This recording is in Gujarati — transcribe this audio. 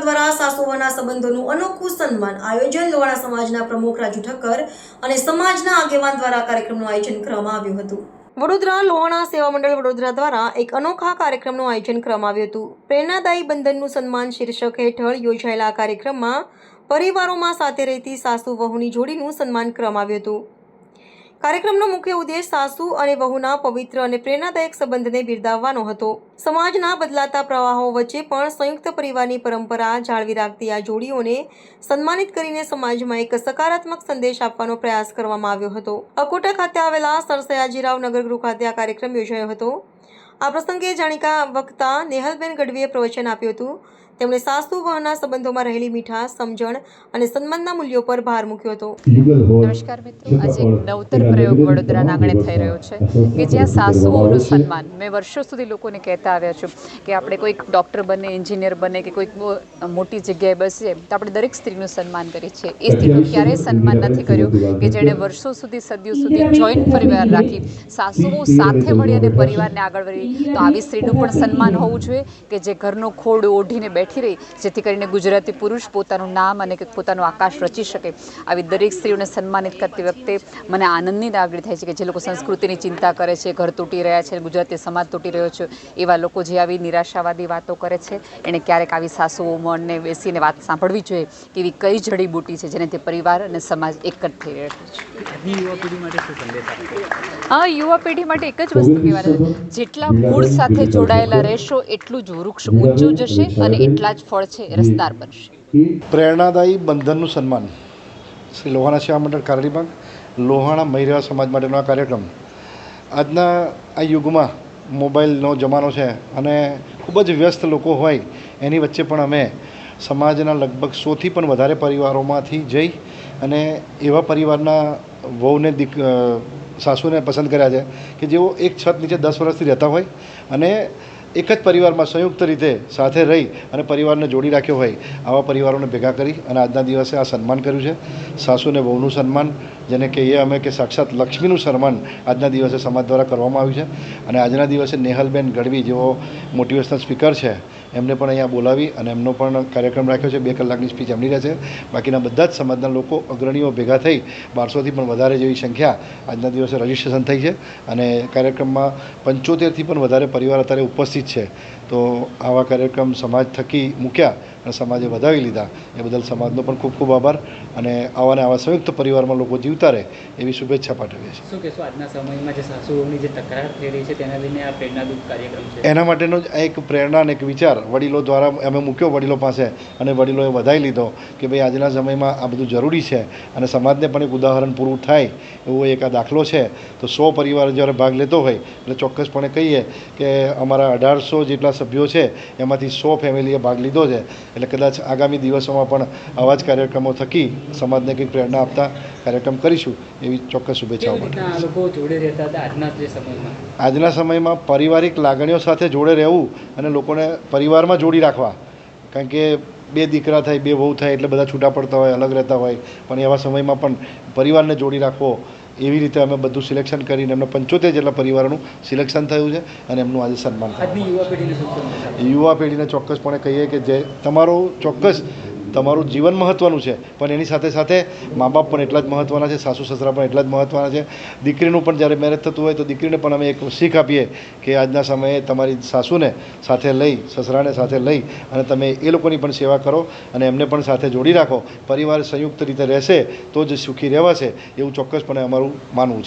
દ્વારા સાસુઓના સંબંધોનું અનોખું સન્માન આયોજન લોહાણા સમાજના પ્રમુખ રાજુ ઠક્કર અને સમાજના આગેવાન દ્વારા કાર્યક્રમનું આયોજન કરવામાં આવ્યું હતું. વડોદરા લોહાણા સેવા મંડળ વડોદરા દ્વારા એક અનોખા કાર્યક્રમનું આયોજન કરવામાં આવ્યું હતું. પ્રેરણાદાયી બંધનનું સન્માન શીર્ષક હેઠળ યોજાયેલા આ કાર્યક્રમમાં પરિવારોમાં સાથે રહેતી સાસુ વહુની જોડીનું સન્માન કરવામાં આવ્યું હતું. કાર્યક્રમનો મુખ્ય ઉદ્દેશ સાસુ અને વહુના પવિત્ર અને પ્રેરણાદાયક સંબંધને બિરદાવવાનો હતો. સમાજના બદલાતા પ્રવાહો વચ્ચે પણ સંયુક્ત પરિવારની પરંપરા જાળવી રાખતી આ જોડીઓને સન્માનિત કરીને સમાજમાં એક સકારાત્મક સંદેશ આપવાનો પ્રયાસ કરવામાં આવ્યો હતો. અકોટા ખાતે આવેલા સર સયાજીરાવ નગરગૃહ ખાતે આ કાર્યક્રમ યોજાયો હતો. આ પ્રસંગે જાણીતા વક્તા નેહલબેન ગઢવીએ પ્રવચન આપ્યું હતું તેમણે સાસુ વહના સંબંધોમાં રહેલી મીઠાશ સમજણ અને સન્માનના મૂલ્યો પર ભાર મૂક્યો હતો. નમસ્કાર મિત્રો આજે એક નવતર પ્રયોગ વડોદરાના આંગણે થઈ રહ્યો છે કે જ્યાં સાસુઓનું સન્માન. મેં વર્ષો સુધી લોકોને કહેતા આવ્યા છું કે આપણે કોઈક ડૉક્ટર બને એન્જિનિયર બને કે કોઈક મોટી જગ્યાએ બેસીએ તો આપણે દરેક સ્ત્રીનું સન્માન કરીએ છીએ. એ સ્ત્રીનું ક્યારેય સન્માન નથી કર્યું કે જેણે વર્ષો સુધી સદીઓ સુધી જોઈન્ટ પરિવાર રાખી સાસુઓ સાથે મળી અને પરિવારને આગળ વધી તો આવી સ્ત્રીનું પણ સન્માન હોવું જોઈએ કે જે ઘરનો ખોડ ઓઢીને બેઠી રહી જેથી કરીને ગુજરાતી પુરુષ પોતાનું નામ અને પોતાનું આકાશ રચી શકે. આવી દરેક સ્ત્રીઓને સન્માનિત કરતી વખતે મને આનંદની લાગણી થાય છે કે જે લોકો સંસ્કૃતિની ચિંતા કરે છે ઘર તૂટી રહ્યા છે ગુજરાતી સમાજ તૂટી રહ્યો છે એવા લોકો જે આવી નિરાશાવાદી વાતો કરે છે એણે ક્યારેક આવી સાસુઓ મનને બેસીને વાત સાંભળવી જોઈએ કે એવી કઈ જડીબૂટી છે જેનાથી પરિવાર અને સમાજ એક જ થઈ રહ્યો છે. હા યુવા પેઢી માટે એક જ વસ્તુ કહેવાની જેટલા મૂળ સાથે જોડાયેલા રહેશો એટલું જ વૃક્ષ ઊંચું જશે અને એટલા જ ફળ છે એ બનશે. પ્રેરણાદાયી બંધનનું સન્માન. શ્રી લોહાણા સેવા મંડળ કારડીબાગ લોહાણા મહિરા સમાજ માટેનો આ કાર્યક્રમ. આજના આ યુગમાં મોબાઈલનો જમાનો છે અને ખૂબ જ વ્યસ્ત લોકો હોય એની વચ્ચે પણ અમે સમાજના લગભગ સોથી પણ વધારે પરિવારોમાંથી જઈ અને એવા પરિવારના વહુને દીક સાસુને પસંદ કર્યા છે કે જેઓ એક છત નીચે દસ વર્ષથી રહેતા હોય અને એક જ પરિવારમાં સંયુક્ત રીતે સાથે રહી અને પરિવારને જોડી રાખ્યો હોય, આવા પરિવારોને ભેગા કરી અને આજના દિવસે આ સન્માન કર્યું છે. સાસુને વહુનું સન્માન, જેને કહીએ અમે કે સાક્ષાત લક્ષ્મીનું સન્માન આજના દિવસે સમાજ દ્વારા કરવામાં આવ્યું છે. અને આજના દિવસે નેહલબેન ગઢવી જેઓ મોટિવેશનલ સ્પીકર છે. એમને પણ અહીંયા બોલાવી અને એમનો પણ કાર્યક્રમ રાખ્યો છે. બે કલાકની સ્પીચ એમની રહેશે. બાકીના બધા જ સમાજના લોકો અગ્રણીઓ ભેગા થઈ બારસોથી પણ વધારે જેવી સંખ્યા આજના દિવસે રજીસ્ટ્રેશન થઈ છે અને કાર્યક્રમમાં પંચોતેરથી પણ વધારે પરિવાર અત્યારે ઉપસ્થિત છે. તો આવા કાર્યક્રમ સમાજ થકી મૂક્યા અને સમાજે વધાવી લીધા. એ બદલ સમાજનો પણ ખૂબ ખૂબ આભાર અને આવા ને આવા સંયુક્ત પરિવારમાં લોકો જીવતા રહે એવી શુભેચ્છા પાઠવીએ છીએ. શું કહેશો આજના સમયમાં જે સાસુઓની જે તકરાર થઈ રહી છે તેના લઈને આ પ્રેરણાદૂત કાર્યક્રમ છે? એના માટેનો જ એક પ્રેરણા અને એક વિચાર વડીલો દ્વારા અમે મૂક્યો વડીલો પાસે અને વડીલોએ વધાવી લીધો કે ભાઈ આજના સમયમાં આ બધું જરૂરી છે અને સમાજને પણ એક ઉદાહરણ પૂરું થાય એવો એક આ દાખલો છે. તો સો પરિવાર જ્યારે ભાગ લેતો હોય એટલે ચોક્કસપણે કહીએ કે અમારા અઢારસો જેટલા સભ્યો છે એમાંથી સો ફેમિલીએ ભાગ લીધો છે. એટલે કદાચ આગામી દિવસોમાં પણ આવા જ કાર્યક્રમો થકી સમાજને કંઈક પ્રેરણા આપતા કાર્યક્રમ કરીશું એવી ચોક્કસ શુભેચ્છાઓ માટે. આજના સમયમાં પારિવારિક લાગણીઓ સાથે જોડે રહેવું અને લોકોને પરિવારમાં જોડી રાખવા. કારણ કે બે દીકરા થાય બે વહુ થાય એટલે બધા છૂટા પડતા હોય અલગ રહેતા હોય. પણ એવા સમયમાં પણ પરિવારને જોડી રાખવો એવી રીતે અમે બધું સિલેક્શન કરીને એમના પંચોતેર જેટલા પરિવારોનું સિલેક્શન થયું છે અને એમનું આજે સન્માન યુવા પેઢીને ચોક્કસપણે કહીએ કે જે તમારો ચોક્કસ તમારું જીવન મહત્ત્વનું છે. પણ એની સાથે સાથે મા બાપ પણ એટલા જ મહત્ત્વના છે, સાસુ સસરા પણ એટલા જ મહત્ત્વના છે. દીકરીનું પણ જ્યારે મેરેજ થતું હોય તો દીકરીને પણ અમે એક શીખ આપીએ કે આજના સમયે તમારી સાસુને સાથે લઈ, સસરાને સાથે લઈ અને તમે એ લોકોની પણ સેવા કરો અને એમને પણ સાથે જોડી રાખો. પરિવાર સંયુક્ત રીતે રહેશે તો જ સુખી રહેવાશે એવું ચોક્કસપણે અમારું માનવું છે.